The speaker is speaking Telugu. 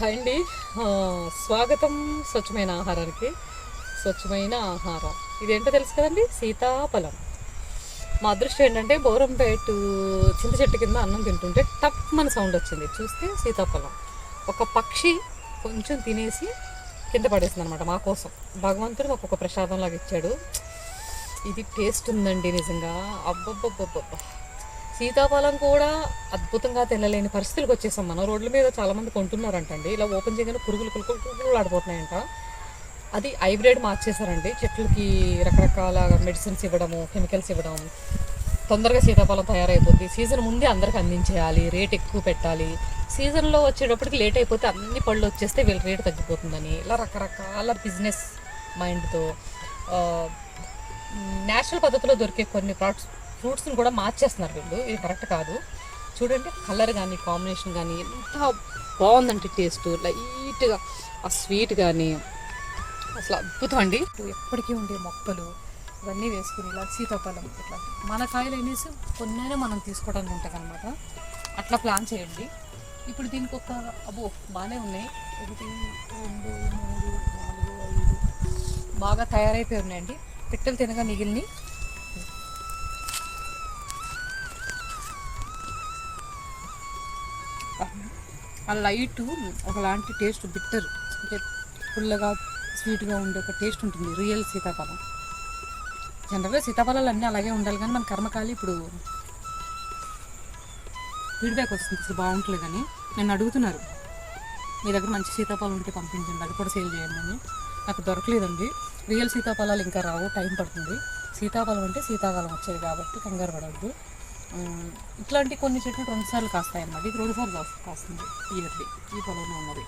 హాయ్ అండి. స్వాగతం స్వచ్ఛమైన ఆహారానికి. స్వచ్ఛమైన ఆహారం. ఇదేంటో తెలుసు కదండి? సీతాఫలం. మా అదృష్టం ఏంటంటే బోరంపేటు చింత చెట్టు కింద అన్నం తింటుంటే టప్ మన సౌండ్ వచ్చింది. చూస్తే సీతాఫలం. ఒక పక్షి కొంచెం తినేసి కింద పడేసింది అనమాట మా కోసం. భగవంతుడు ఒక్కొక్క ప్రసాదం లాగా ఇచ్చాడు. ఇది టేస్ట్ ఉందండి నిజంగా. అబ్బబ్బబ్బబ్బబ్బా. సీతాఫలం కూడా అద్భుతంగా తెల్లలేని పరిస్థితులకు వచ్చేసాం మనం. రోడ్ల మీద చాలా మంది కొంటున్నారంటండి. ఇలా ఓపెన్ చేయగానే పురుగులు పురుగులు పురుగులు ఆడిపోతున్నాయంట. అది హైబ్రిడ్ మార్చేశారండి. చెట్లకి రకరకాల మెడిసిన్స్ ఇవ్వడము కెమికల్స్ ఇవ్వడం. తొందరగా సీతాఫలం తయారైపోద్ది. సీజన్ ముందే అందరికి అందించేయాలి. రేట్ ఎక్కువ పెట్టాలి. సీజన్లో వచ్చేటప్పటికి లేట్ అయిపోతే అన్ని పళ్ళు వచ్చేస్తే వీళ్ళ రేటు తగ్గిపోతుందని. ఇలా రకరకాల బిజినెస్ మైండ్తో నేచురల్ పద్ధతిలో దొరికే కొన్ని ప్రాడక్ట్స్ ఫ్రూట్స్ని కూడా మార్చేస్తున్నారు వీళ్ళు. ఇది కరెక్ట్ కాదు. చూడండి కలర్ కానీ కాంబినేషన్ కానీ ఎంత బాగుందంటే టేస్ట్. లైట్గా ఆ స్వీట్ కానీ అసలు అద్భుతం అండి. ఎప్పటికీ ఉండే మొక్కలు ఇవన్నీ వేసుకుని ఇలా సీతాఫలం ఇట్లా మన కాయలు అనేసి కొన్నైనా మనం తీసుకోవడానికి ఉంటుంది అనమాట అట్లా ప్లాన్ చేయండి. ఇప్పుడు దీనికి ఒక అబ్బో బాగానే ఉన్నాయి. ఒకటి రెండు మూడు నాలుగు ఐదు బాగా తయారైపోయి ఉన్నాయండి. పిట్టలు తినగా మిగిలిని ఆ లైట్ ఒకలాంటి టేస్ట్ బిట్టర్. అంటే పుల్లగా స్వీట్గా ఉండే ఒక టేస్ట్ ఉంటుంది. రియల్ సీతాఫలం. జనరల్గా సీతాఫలాలు అన్నీ అలాగే ఉండాలి. కానీ మన కర్మకాలి ఇప్పుడు ఫీడ్బ్యాక్ వస్తుంది. అసలు కానీ నన్ను అడుగుతున్నారు. మీ దగ్గర మంచి సీతాఫలం ఉంటే పంపించండి. అది కూడా సేల్ చేయండి అని. నాకు దొరకలేదండి. రియల్ సీతాఫలాలు ఇంకా రావు. టైం పడుతుంది. సీతాఫలం అంటే సీతాఫలం వచ్చేది కాబట్టి కంగారు పడవద్దు. ఇట్లాంటి కొన్ని చెట్లు రెండుసార్లు కాస్తాయి అన్నమాట ఇది రెండుసార్లు కాస్తుంది. ఇయర్లీ ఈ పొలంలో ఉన్నది.